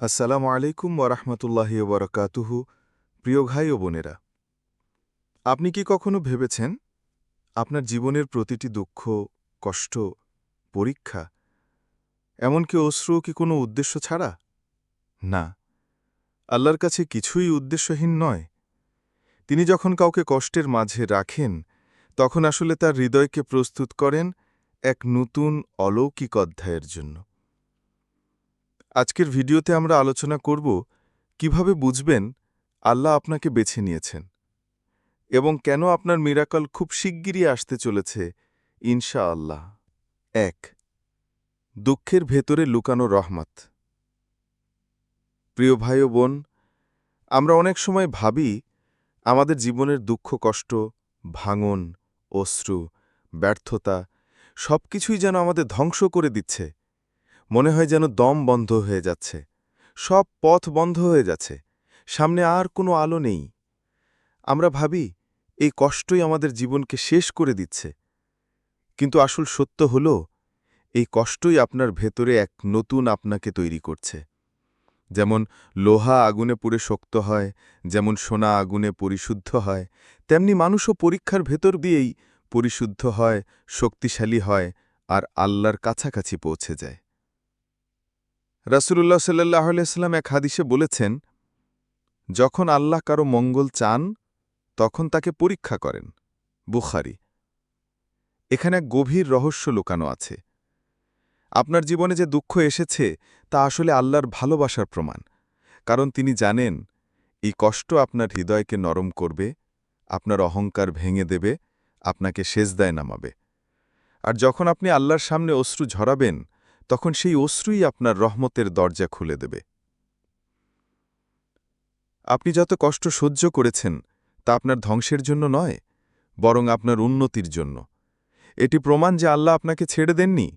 আসসালামু আলাইকুম ওরহমতুল্লাহি ওবরকাতুহু প্রিয় ভাই ও বোনেরা, আপনি কি কখনো ভেবেছেন আপনার জীবনের প্রতিটি দুঃখ, কষ্ট, পরীক্ষা এমনকি অশ্রু কি কোনো উদ্দেশ্য ছাড়া? না, আল্লাহর কাছে কিছুই উদ্দেশ্যহীন নয়। তিনি যখন কাউকে কষ্টের মাঝে রাখেন, তখন আসলে তার হৃদয়কে প্রস্তুত করেন এক নতুন অলৌকিক অধ্যায়ের জন্য। আজকের ভিডিওতে আমরা আলোচনা করব কীভাবে বুঝবেন আল্লাহ আপনাকে বেছে নিয়েছেন এবং কেন আপনার মিরাকল খুব শিগগিরই আসতে চলেছে ইনশা আল্লাহ এক, দুঃখের ভেতরে লুকানো রহমত। প্রিয় ভাই ও বোন, আমরা অনেক সময় ভাবি আমাদের জীবনের দুঃখ, কষ্ট, ভাঙন, অশ্রু, ব্যর্থতা সবকিছুই যেন আমাদের ধ্বংস করে দিচ্ছে। মনে হয় যেন দম বন্ধ হয়ে যাচ্ছে। সব পথ বন্ধ হয়ে যাচ্ছে। সামনে আর কোনো আলো নেই। আমরা ভাবি, এই কষ্টই আমাদের জীবনকে শেষ করে দিচ্ছে। কিন্তু আসল সত্য হল, এই কষ্টই আপনার ভেতরে এক নতুন আপনাকে তৈরি করছে। যেমন লোহা আগুনে পুড়ে শক্ত হয়, যেমন সোনা আগুনে পরিশুদ্ধ হয়, তেমনি মানুষও পরীক্ষার ভেতর দিয়েই পরিশুদ্ধ হয়, শক্তিশালী হয়, আর আল্লাহর কাছাকাছি পৌঁছে যায়। রাসুলুল্লাহ সাল্লাহ আলাইস্লাম এক হাদিসে বলেছেন, যখন আল্লাহ কারও মঙ্গল চান, তখন তাকে পরীক্ষা করেন। বুখারি। এখানে এক গভীর রহস্য লুকানো আছে। আপনার জীবনে যে দুঃখ এসেছে, তা আসলে আল্লাহর ভালোবাসার প্রমাণ। কারণ তিনি জানেন, এই কষ্ট আপনার হৃদয়কে নরম করবে, আপনার অহংকার ভেঙে দেবে, আপনাকে সেজদায় নামাবে। আর যখন আপনি আল্লাহর সামনে অশ্রু ঝরাবেন তখন সেই অশ্রুই আপনার রহমতের দরজা খুলে দেবে। আপনি যত কষ্ট সহ্য করেছেন, তা আপনার ধ্বংসের জন্য নয়, বরং আপনার উন্নতির জন্য। এটি প্রমাণ যে আল্লাহ আপনাকে ছেড়ে দেননি,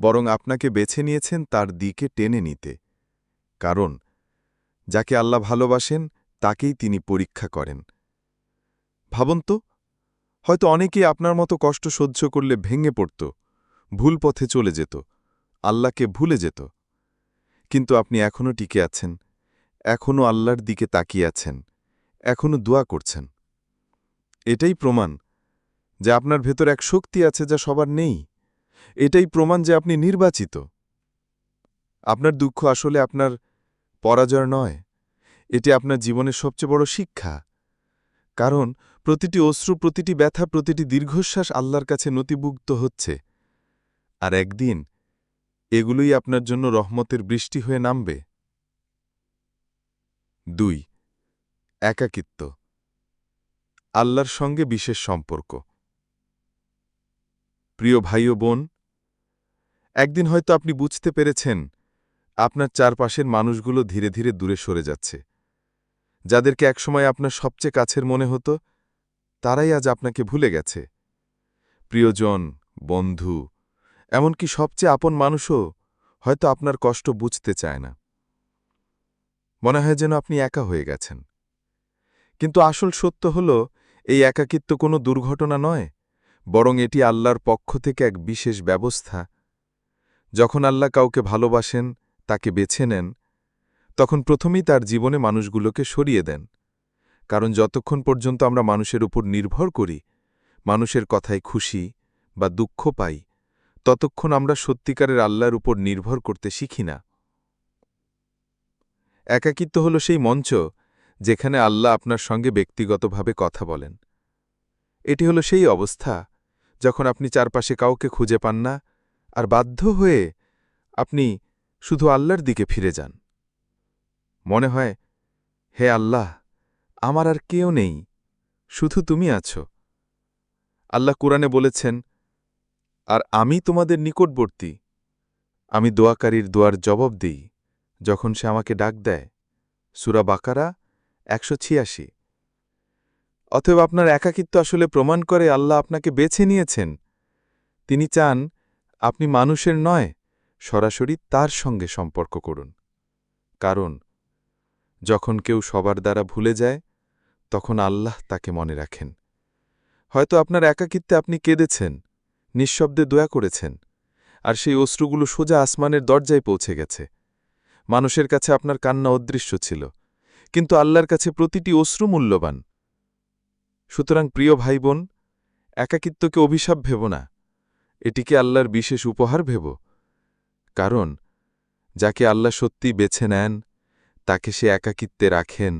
বরং আপনাকে বেছে নিয়েছেন তার দিকে টেনে নিতে। কারণ, যাকে আল্লাহ ভালোবাসেন, তাকেই তিনি পরীক্ষা করেন। ভাবন তো, হয়তো অনেকেই আপনার মতো কষ্ট সহ্য করলে ভেঙে পড়ত, ভুল পথে চলে যেত। আল্লাহকে ভুলে যেত। কিন্তু আপনি এখনও টিকে আছেন এখনও আল্লাহর দিকে তাকিয়ে আছেন এখনও দোয়া করছেন। এটাই প্রমাণ যে আপনার ভেতর এক শক্তি আছে যা সবার নেই। এটাই প্রমাণ যে আপনি নির্বাচিত। আপনার দুঃখ আসলে আপনার পরাজয় নয়, এটি আপনার জীবনের সবচেয়ে বড় শিক্ষা। কারণ প্রতিটি অশ্রু, প্রতিটি ব্যথা, প্রতিটি দীর্ঘশ্বাস আল্লাহর কাছে নথিভুক্ত হচ্ছে। আর একদিন এগুলোই আপনার জন্য রহমতের বৃষ্টি হয়ে নামবে। দুই, একাকিত্ব। আল্লাহর সঙ্গে বিশেষ সম্পর্ক। প্রিয় ভাই ও বোন, একদিন হয়তো আপনি বুঝতে পেরেছেন, আপনার চারপাশের মানুষগুলো ধীরে ধীরে দূরে সরে যাচ্ছে। যাদেরকে একসময় আপনার সবচেয়ে কাছের মনে হতো, তারাই আজ আপনাকে ভুলে গেছে। প্রিয়জন, বন্ধু এমনকি সবচেয়ে আপন মানুষও হয়তো আপনার কষ্ট বুঝতে চায় না। মনে হয় যেন আপনি একা হয়ে গেছেন। কিন্তু আসল সত্য হল, এই একাকিত্ব কোনো দুর্ঘটনা নয়, বরং এটি আল্লাহর পক্ষ থেকে এক বিশেষ ব্যবস্থা। যখন আল্লাহ কাউকে ভালোবাসেন, তাকে বেছে নেন, তখন প্রথমেই তার জীবনে মানুষগুলোকে সরিয়ে দেন। কারণ যতক্ষণ পর্যন্ত আমরা মানুষের উপর নির্ভর করি, মানুষের কথায় খুশি বা দুঃখ পাই ততক্ষণ আমরা সত্যিকারের আল্লাহর উপর নির্ভর করতে শিখি না। একাকিত্ব হল সেই মঞ্চ যেখানে আল্লাহ আপনার সঙ্গে ব্যক্তিগতভাবে কথা বলেন। এটি হল সেই অবস্থা যখন আপনি চারপাশে কাউকে খুঁজে পান না আর বাধ্য হয়ে আপনি শুধু আল্লাহর দিকে ফিরে যান। মনে হয়, হে আল্লাহ, আমার আর কেউ নেই, শুধু তুমি আছো। আল্লাহ কুরআনে বলেছেন আর আমি তোমাদের নিকটবর্তী। আমি দোয়াকারীর দোয়ার জবাব দিই, যখন সে আমাকে ডাক দেয়। সুরা বাকারা একশো ছিয়াশি। অতএব আপনার একাকিত্ব আসলে প্রমাণ করে আল্লাহ আপনাকে বেছে নিয়েছেন। তিনি চান আপনি মানুষের নয়, সরাসরি তার সঙ্গে সম্পর্ক করুন। কারণ, যখন কেউ সবার দ্বারা ভুলে যায়, তখন আল্লাহ তাকে মনে রাখেন। হয়তো আপনার একাকিত্বে আপনি কেঁদেছেন নিঃশব্দে দয়া করেছেন, আর সেই অশ্রুগুলো সোজা আসমানের দরজায় পৌঁছে গেছে। মানুষের কাছে আপনার কান্না অদৃশ্য ছিল, কিন্তু আল্লাহর কাছে প্রতিটি অশ্রু মূল্যবান। সুতরাং প্রিয় ভাই বোন একাকিত্বকে অভিশাপ ভেব না, এটিকে আল্লাহর বিশেষ উপহার ভেব। কারণ, যাকে আল্লাহ সত্যি বেছে নেন, তাকে সে একাকিত্বে রাখেন,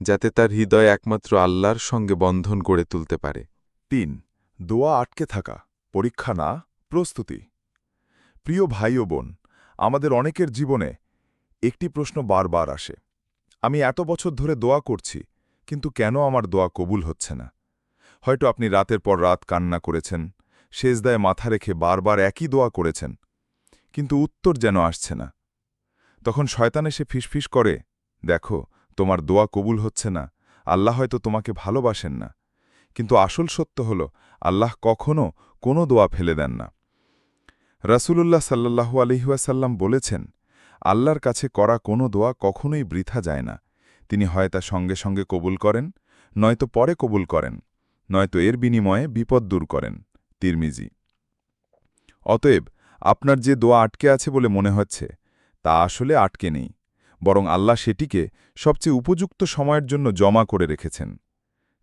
যাতে তার হৃদয় একমাত্র আল্লাহর সঙ্গে বন্ধন গড়ে তুলতে পারে। তিন, দোয়া আটকে থাকা। পরীক্ষা না, প্রস্তুতি। প্রিয় ভাই ও বোন, আমাদের অনেকের জীবনে একটি প্রশ্ন বারবার আসে। আমি এত বছর ধরে দোয়া করছি, কিন্তু কেন আমার দোয়া কবুল হচ্ছে না? হয়তো আপনি রাতের পর রাত কান্না করেছেন শেষদায় মাথা রেখে বারবার একই দোয়া করেছেন, কিন্তু উত্তর যেন আসছে না। তখন শয়তান এসে ফিসফিস করে, দেখো, তোমার দোয়া কবুল হচ্ছে না, আল্লাহ হয়তো তোমাকে ভালোবাসেন না। কিন্তু আসল সত্য হল, আল্লাহ কখনও কোনো দোয়া ফেলে দেন না। রাসূলুল্লাহ সাল্লাহু আলহিহাসাল্লাম বলেছেন, আল্লাহর কাছে করা কোনো দোয়া কখনোই বৃথা যায় না। তিনি হয় তা সঙ্গে সঙ্গে কবুল করেন, নয়তো পরে কবুল করেন, নয়তো এর বিনিময়ে বিপদ দূর করেন। তিরমিজি। অতএব, আপনার যে দোয়া আটকে আছে বলে মনে হচ্ছে, তা আসলে আটকে নেই, বরং আল্লাহ সেটিকে সবচেয়ে উপযুক্ত সময়ের জন্য জমা করে রেখেছেন।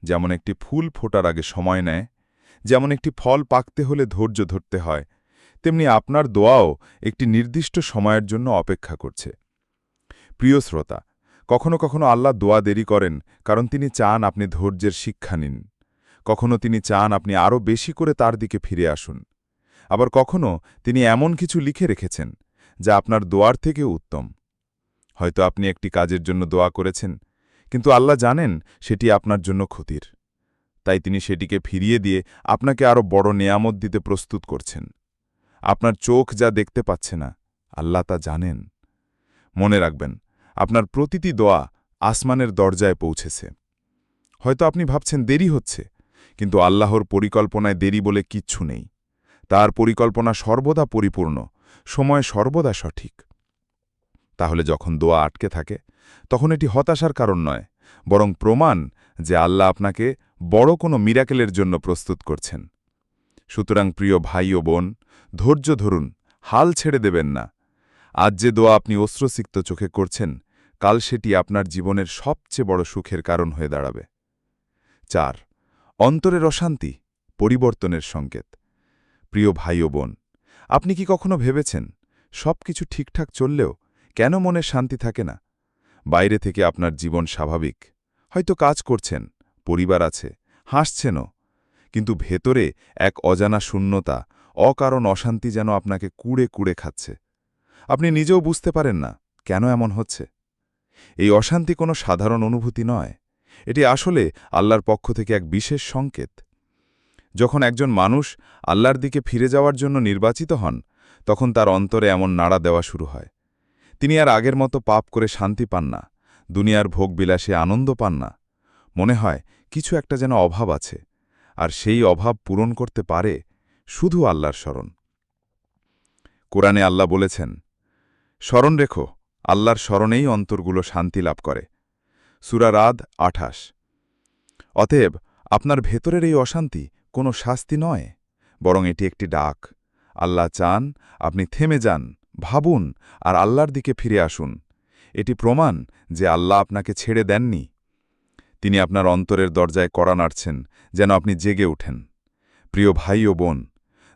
যেমন একটি ফুল ফোটার আগে সময় নেয় যেমন একটি ফল পাকতে হলে ধৈর্য ধরতে হয়, তেমনি আপনার দোয়াও একটি নির্দিষ্ট সময়ের জন্য অপেক্ষা করছে। প্রিয় শ্রোতা, কখনো কখনো আল্লাহ দোয়া দেরি করেন, কারণ তিনি চান আপনি ধৈর্যের শিক্ষা নিন। কখনো তিনি চান আপনি আরও বেশি করে তার দিকে ফিরে আসুন। আবার কখনো তিনি এমন কিছু লিখে রেখেছেন, যা আপনার দোয়ার থেকেও উত্তম। হয়তো আপনি একটি কাজের জন্য দোয়া করেছেন, কিন্তু আল্লাহ জানেন সেটি আপনার জন্য ক্ষতির। তাই তিনি সেটিকে ফিরিয়ে দিয়ে আপনাকে আরও বড় নেয়ামত দিতে প্রস্তুত করছেন। আপনার চোখ যা দেখতে পাচ্ছে না, আল্লাহ তা জানেন। মনে রাখবেন, আপনার প্রতিটি দোয়া আসমানের দরজায় পৌঁছেছে। হয়তো আপনি ভাবছেন, দেরি হচ্ছে। কিন্তু আল্লাহর পরিকল্পনায় দেরি বলে কিচ্ছু নেই। তার পরিকল্পনা সর্বদা পরিপূর্ণ, সময় সর্বদা সঠিক। তাহলে যখন দোয়া আটকে থাকে, তখন এটি হতাশার কারণ নয়, বরং প্রমাণ যে আল্লাহ আপনাকে বড় কোনো মিরাকেলের জন্য প্রস্তুত করছেন। সুতরাং প্রিয় ভাই ও বোন, ধৈর্য ধরুন, হাল ছেড়ে দেবেন না। আজ যে দোয়া আপনি অস্ত্রসিক্ত চোখে করছেন, কাল সেটি আপনার জীবনের সবচেয়ে বড় সুখের কারণ হয়ে দাঁড়াবে। চার, অন্তরের অশান্তি, পরিবর্তনের সংকেত। প্রিয় ভাই ও বোন, আপনি কি কখনো ভেবেছেন সব কিছু ঠিকঠাক চললেও কেন মনে শান্তি থাকে না? বাইরে থেকে আপনার জীবন স্বাভাবিক, হয়তো কাজ করছেন পরিবার আছে, হাসছেনও। কিন্তু ভেতরে এক অজানা শূন্যতা, অকারণ অশান্তি যেন আপনাকে কুড়ে কুড়ে খাচ্ছে। আপনি নিজেও বুঝতে পারেন না, কেন এমন হচ্ছে? এই অশান্তি কোনো সাধারণ অনুভূতি নয়। এটি আসলে আল্লাহর পক্ষ থেকে এক বিশেষ সংকেত। যখন একজন মানুষ আল্লাহর দিকে ফিরে যাওয়ার জন্য নির্বাচিত হন, তখন তার অন্তরে এমন নাড়া দেওয়া শুরু হয়। তিনি আর আগের মতো পাপ করে শান্তি পান না, দুনিয়ার ভোগবিলাসে আনন্দ পান না। মনে হয় কিছু একটা যেন অভাব আছে, আর সেই অভাব পূরণ করতে পারে শুধু আল্লাহর স্মরণ। কোরআনে আল্লাহ বলেছেন, স্মরণ রেখো, আল্লাহর স্মরণেই অন্তরগুলো শান্তি লাভ করে। সুরা রাদ আঠাশ। অতএব আপনার ভেতরের এই অশান্তি কোনো শাস্তি নয়, বরং এটি একটি ডাক। আল্লাহ চান আপনি থেমে যান, ভাবুন, আর আল্লাহর দিকে ফিরে আসুন। এটি প্রমাণ যে আল্লাহ আপনাকে ছেড়ে দেননি। তিনি আপনার অন্তরের দরজায় কড়া নাড়ছেন, যেন আপনি জেগে ওঠেন। প্রিয় ভাই ও বোন,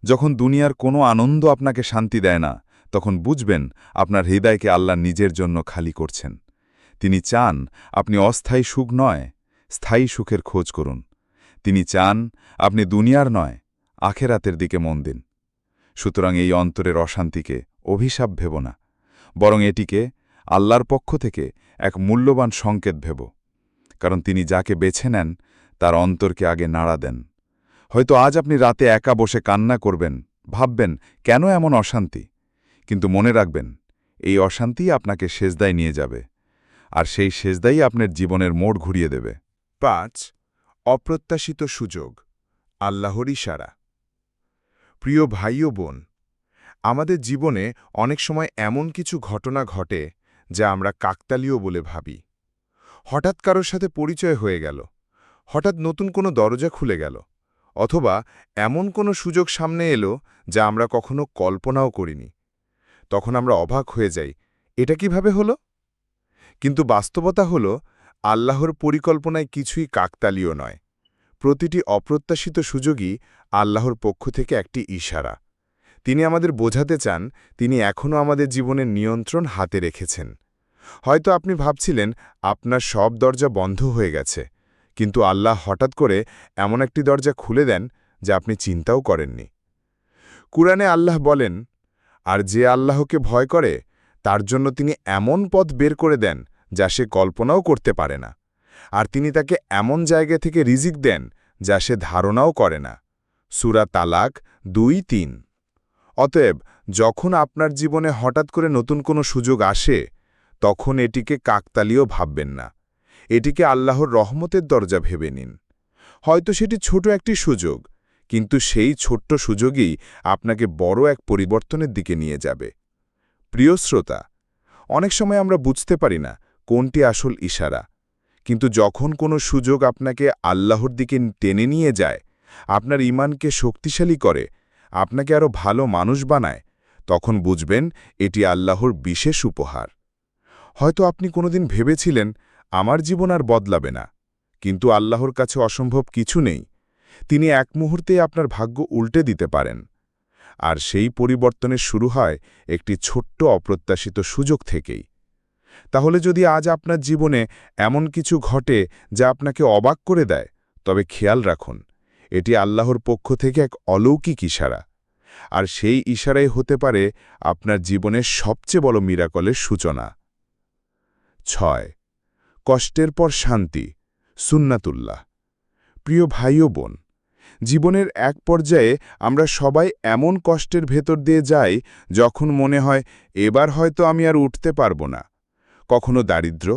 যখন দুনিয়ার কোনো আনন্দ আপনাকে শান্তি দেয় না, তখন বুঝবেন আপনার হৃদয়কে আল্লাহ নিজের জন্য খালি করছেন। তিনি চান আপনি অস্থায়ী সুখ নয়, স্থায়ী সুখের খোঁজ করুন। তিনি চান আপনি দুনিয়ার নয়, আখেরাতের দিকে মন দিন। সুতরাং এই অন্তরের অশান্তিকে অভিশাপ ভেব না, বরং এটিকে আল্লাহর পক্ষ থেকে এক মূল্যবান সংকেত ভেব। কারণ তিনি যাকে বেছে নেন, তার অন্তরকে আগে নাড়া দেন। হয়তো আজ আপনি রাতে একা বসে কান্না করবেন, ভাববেন, কেন এমন অশান্তি? কিন্তু মনে রাখবেন, এই অশান্তিই আপনাকে সেজদায় নিয়ে যাবে, আর সেই সেজদাই আপনার জীবনের মোড় ঘুরিয়ে দেবে। পাঁচ, অপ্রত্যাশিত সুযোগ, আল্লাহর ইশারা। প্রিয় ভাই ও বোন, আমাদের জীবনে অনেক সময় এমন কিছু ঘটনা ঘটে যা আমরা কাকতালীয় বলে ভাবি। হঠাৎ কারোর সাথে পরিচয় হয়ে গেল। হঠাৎ নতুন কোনো দরজা খুলে গেল। অথবা এমন কোনো সুযোগ সামনে এলো যা আমরা কখনো কল্পনাও করিনি। তখন আমরা অবাক হয়ে যাই, এটা কীভাবে হলো? কিন্তু বাস্তবতা হল, আল্লাহর পরিকল্পনায় কিছুই কাকতালীয় নয়। প্রতিটি অপ্রত্যাশিত সুযোগই আল্লাহর পক্ষ থেকে একটি ইশারা। তিনি আমাদের বোঝাতে চান, তিনি এখনও আমাদের জীবনের নিয়ন্ত্রণ হাতে রেখেছেন। হয়তো আপনি ভাবছিলেন, আপনার সব দরজা বন্ধ হয়ে গেছে, কিন্তু আল্লাহ হঠাৎ করে এমন একটি দরজা খুলে দেন যা আপনি চিন্তাও করেননি। কুরআনে আল্লাহ বলেন, আর যে আল্লাহকে ভয় করে, তার জন্য তিনি এমন পথ বের করে দেন যা সে কল্পনাও করতে পারে না। আর তিনি তাকে এমন জায়গা থেকে রিজিক দেন যা সে ধারণাও করে না। সুরা তালাক দুই তিন। অতএব, যখন আপনার জীবনে হঠাৎ করে নতুন কোনো সুযোগ আসে তখন এটিকে কাকতালীয় ভাববেন না। এটিকে আল্লাহর রহমতের দরজা ভেবে নিন। হয়তো সেটি ছোট একটি সুযোগ, কিন্তু সেই ছোট্ট সুযোগই আপনাকে বড় এক পরিবর্তনের দিকে নিয়ে যাবে। প্রিয় শ্রোতা, অনেক সময় আমরা বুঝতে পারি না কোনটি আসল ইশারা, কিন্তু যখন কোনো সুযোগ আপনাকে আল্লাহর দিকে টেনে নিয়ে যায়, আপনার ইমানকে শক্তিশালী করে, আপনাকে আরও ভালো মানুষ বানায়, তখন বুঝবেন এটি আল্লাহর বিশেষ উপহার। হয়তো আপনি কোনোদিন ভেবেছিলেন, আমার জীবন আর বদলাবে না। কিন্তু আল্লাহর কাছে অসম্ভব কিছু নেই। তিনি এক মুহূর্তে আপনার ভাগ্য উল্টে দিতে পারেন। আর সেই পরিবর্তনের শুরু হয় একটি ছোট্ট অপ্রত্যাশিত সুযোগ থেকেই। তাহলে যদি আজ আপনার জীবনে এমন কিছু ঘটে যা আপনাকে অবাক করে দেয়, তবে খেয়াল রাখুন, এটি আল্লাহর পক্ষ থেকে এক অলৌকিক ইশারা। আর সেই ইশারাই হতে পারে আপনার জীবনের সবচেয়ে বড় মিরাকলের সূচনা। ছয়। কষ্টের পর শান্তি, সুন্নাতুল্লাহ। প্রিয় ভাই ও বোন, জীবনের এক পর্যায়ে আমরা সবাই এমন কষ্টের ভেতর দিয়ে যাই যখন মনে হয় এবার হয়তো আমি আর উঠতে পারব না। কখনো দারিদ্র,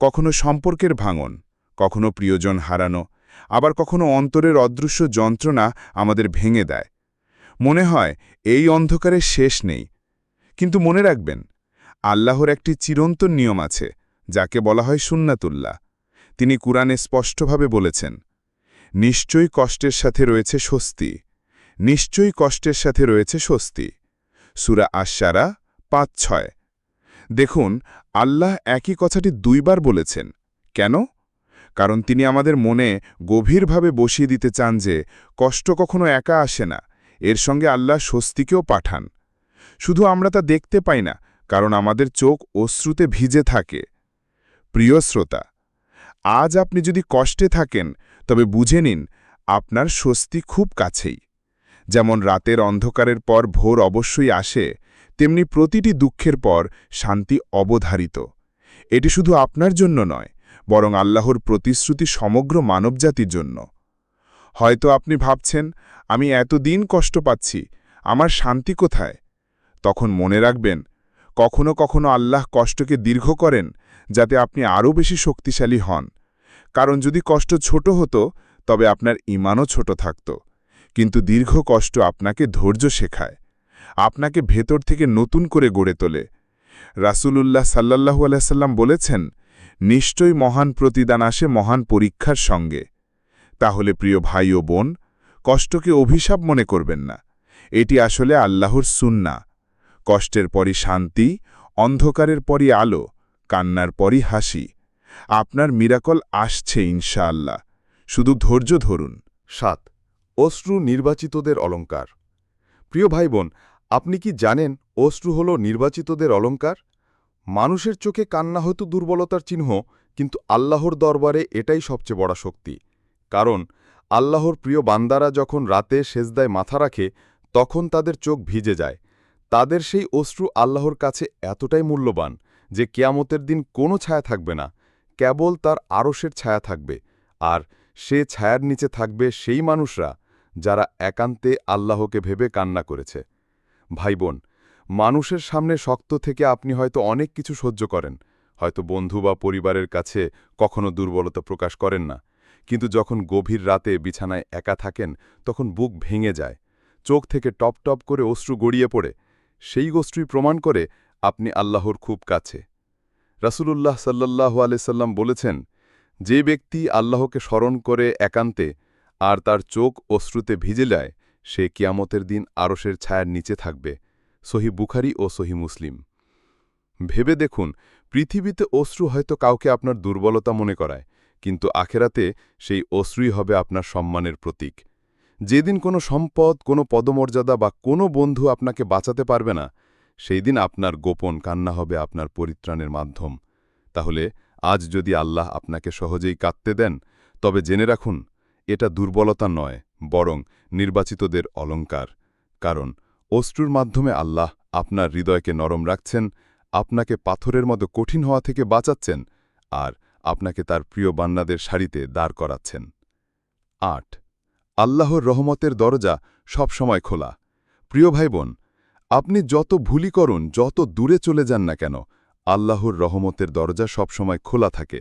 কখনো সম্পর্কের ভাঙন, কখনো প্রিয়জন হারানো, আবার কখনো অন্তরের অদৃশ্য যন্ত্রণা আমাদের ভেঙে দেয়। মনে হয় এই অন্ধকারের শেষ নেই। কিন্তু মনে রাখবেন, আল্লাহর একটি চিরন্তন নিয়ম আছে যাকে বলা হয় সুন্নাতুল্লাহ। তিনি কুরআনে স্পষ্টভাবে বলেছেন, নিশ্চয়ই কষ্টের সাথে রয়েছে স্বস্তি। নিশ্চয়ই কষ্টের সাথে রয়েছে স্বস্তি। সুরা আশারা পাঁচ, ছয়। দেখুন, আল্লাহ একই কথাটি দুইবার বলেছেন। কেন? কারণ তিনি আমাদের মনে গভীরভাবে বসিয়ে দিতে চান যে, কষ্ট কখনো একা আসে না, এর সঙ্গে আল্লাহ স্বস্তিকেও পাঠান। শুধু আমরা তা দেখতে পাই না, কারণ আমাদের চোখ অশ্রুতে ভিজে থাকে। প্রিয় শ্রোতা, আজ আপনি যদি কষ্টে থাকেন, তবে বুঝে নিন আপনার স্বস্তি খুব কাছেই। যেমন রাতের অন্ধকারের পর ভোর অবশ্যই আসে, তেমনি প্রতিটি দুঃখের পর শান্তি অবধারিত। এটি শুধু আপনার জন্য নয়, বরং আল্লাহর প্রতিশ্রুতি সমগ্র মানবজাতির জন্য। হয়তো আপনি ভাবছেন, আমি এতদিন কষ্ট পাচ্ছি, আমার শান্তি কোথায়? তখন মনে রাখবেন কখনো কখনো আল্লাহ কষ্টকে দীর্ঘ করেন, যাতে আপনি আরও বেশি শক্তিশালী হন। কারণ যদি কষ্ট ছোট হতো, তবে আপনার ইমানও ছোট থাকত। কিন্তু দীর্ঘ কষ্ট আপনাকে ধৈর্য শেখায়। আপনাকে ভেতর থেকে নতুন করে গড়ে তোলে। রাসূলুল্লাহ সাল্লাহু আলাইসাল্লাম বলেছেন, নিশ্চয়ই মহান প্রতিদান আসে মহান পরীক্ষার সঙ্গে। তাহলে প্রিয় ভাই ও বোন, কষ্টকে অভিশাপ মনে করবেন না। এটি আসলে আল্লাহর সুন্না কষ্টের পরই শান্তি, অন্ধকারের পরই আলো, কান্নার পরই হাসি। আপনার মিরাকল আসছে ইনশাআল্লাহ। শুধু ধৈর্য ধরুন। সাত, অশ্রু নির্বাচিতদের অলঙ্কার প্রিয় ভাই বোন আপনি কি জানেন অশ্রু হল নির্বাচিতদের অলঙ্কার মানুষের চোখে কান্না হয়তো দুর্বলতার চিহ্ন, কিন্তু আল্লাহর দরবারে এটাই সবচেয়ে বড় শক্তি। কারণ, আল্লাহর প্রিয় বান্দারা যখন রাতে সেজদায় মাথা রাখে, তখন তাদের চোখ ভিজে যায়। তাদের সেই অশ্রু আল্লাহর কাছে এতটাই মূল্যবান যে কেয়ামতের দিন কোনো ছায়া থাকবে না, কেবল তার আরশের ছায়া থাকবে, আর সে ছায়ার নিচে থাকবে সেই মানুষরা যারা একান্তে আল্লাহকে ভেবে কান্না করেছে। ভাই বোন, মানুষের সামনে শক্ত থেকে আপনি হয়তো অনেক কিছু সহ্য করেন, হয়তো বন্ধু বা পরিবারের কাছে কখনো দুর্বলতা প্রকাশ করেন না, কিন্তু যখন গভীর রাতে বিছানায় একা থাকেন তখন বুক ভেঙে যায়, চোখ থেকে টপ টপ করে অশ্রু গড়িয়ে পড়ে সেই গোষ্ঠী প্রমাণ করে আপনি আল্লাহর খুব কাছে। রাসূলুল্লাহ সাল্লাল্লাহু আলাইসাল্লাম বলেছেন, যে ব্যক্তি আল্লাহকে স্মরণ করে একান্তে আর তার চোখ অশ্রুতে ভিজে যায়, সে কিয়ামতের দিন আরশের ছায়ার নিচে থাকবে। সহি বুখারি ও সহি মুসলিম। ভেবে দেখুন, পৃথিবীতে অশ্রু হয়তো কাউকে আপনার দুর্বলতা মনে করায়, কিন্তু আখেরাতে সেই অশ্রুই হবে আপনার সম্মানের প্রতীক। যেদিন কোনো সম্পদ, কোনো পদমর্যাদা বা কোনো বন্ধু আপনাকে বাঁচাতে পারবে না সেই দিন আপনার গোপন কান্না হবে আপনার পরিত্রাণের মাধ্যম। তাহলে আজ যদি আল্লাহ আপনাকে সহজেই কাঁদতে দেন, তবে জেনে রাখুন, এটা দুর্বলতা নয়, বরং নির্বাচিতদের অলঙ্কার কারণ অশ্রুর মাধ্যমে আল্লাহ আপনার হৃদয়কে নরম রাখছেন, আপনাকে পাথরের মতো কঠিন হওয়া থেকে বাঁচাচ্ছেন, আর আপনাকে তার প্রিয় বান্নাদের সারিতে দাঁড় করাচ্ছেন। আট আল্লাহর রহমতের দরজা সবসময় খোলা। প্রিয় ভাই বোন আপনি যত ভুলি করুন, যত দূরে চলে যান না কেন, আল্লাহর রহমতের দরজা সবসময় খোলা থাকে।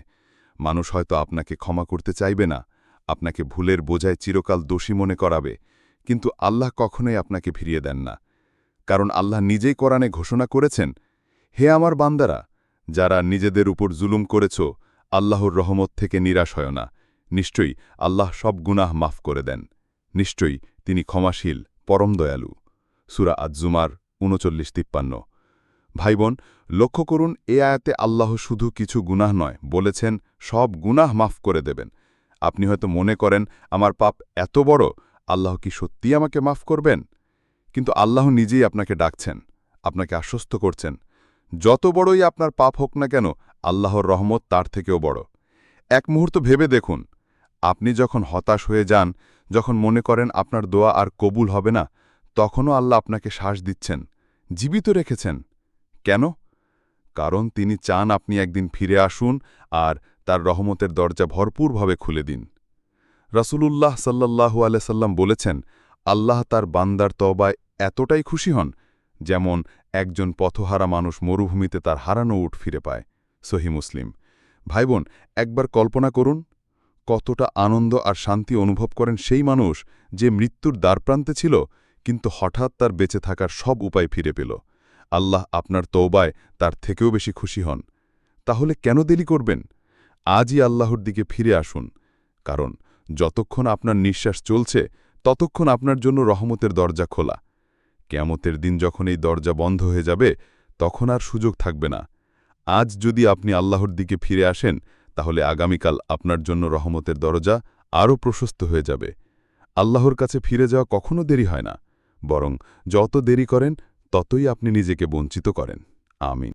মানুষ হয়তো আপনাকে ক্ষমা করতে চাইবে না, আপনাকে ভুলের বোঝায় চিরকাল দোষী মনে করাবে, কিন্তু আল্লাহ কখনোই আপনাকে ফিরিয়ে দেন না। কারণ আল্লাহ নিজেই কোরআনে ঘোষণা করেছেন, হে আমার বান্দারা, যারা নিজেদের উপর জুলুম করেছ, আল্লাহর রহমত থেকে নিরাশ হয় না। নিশ্চয়ই আল্লাহ সব গুনাহ মাফ করে দেন। নিশ্চয়ই তিনি ক্ষমাশীল, পরম দয়ালু। সুরা আজজুমার উনচল্লিশ তিপ্পান্ন। ভাইবোন, লক্ষ্য করুন, এ আয়াতে আল্লাহ শুধু কিছু গুনাহ নয়, বলেছেন, সব গুনাহ মাফ করে দেবেন। আপনি হয়তো মনে করেন, আমার পাপ এত বড়, আল্লাহ কি সত্যি আমাকে মাফ করবেন? কিন্তু আল্লাহ নিজেই আপনাকে ডাকছেন, আপনাকে আশ্বস্ত করছেন। যত বড়ই আপনার পাপ হোক না কেন, আল্লাহর রহমত তার থেকেও বড়। এক মুহূর্ত ভেবে দেখুন আপনি যখন হতাশ হয়ে যান, যখন মনে করেন আপনার দোয়া আর কবুল হবে না, তখনও আল্লাহ আপনাকে শ্বাস দিচ্ছেন, জীবিত রেখেছেন। কেন? কারণ তিনি চান আপনি একদিন ফিরে আসুন আর তার রহমতের দরজা ভরপুরভাবে খুলে দিন। রাসূলুল্লাহ সাল্লাল্লাহু আলাইসাল্লাম বলেছেন, আল্লাহ তার বান্দার তবায় এতটাই খুশি হন, যেমন একজন পথহারা মানুষ মরুভূমিতে তার হারানো উঠ ফিরে পায়। সহি মুসলিম, ভাইবোন, একবার কল্পনা করুন কতটা আনন্দ আর শান্তি অনুভব করেন সেই মানুষ যে মৃত্যুর দ্বারপ্রান্তে ছিল, কিন্তু হঠাৎ তার বেঁচে থাকার সব উপায় ফিরে পেল। আল্লাহ আপনার তৌবায় তার থেকেও বেশি খুশি হন। তাহলে কেন দেরি করবেন? আজই আল্লাহর দিকে ফিরে আসুন। কারণ যতক্ষণ আপনার নিঃশ্বাস চলছে, ততক্ষণ আপনার জন্য রহমতের দরজা খোলা। কেমতের দিন যখন এই দরজা বন্ধ হয়ে যাবে, তখন আর সুযোগ থাকবে না। আজ যদি আপনি আল্লাহর দিকে ফিরে আসেন তাহলে আগামীকাল আপনার জন্য রহমতের দরজা আরও প্রশস্ত হয়ে যাবে। আল্লাহর কাছে ফিরে যাওয়া কখনো দেরি হয় না, বরং যত দেরি করেন, ততই আপনি নিজেকে বঞ্চিত করেন। আমিন।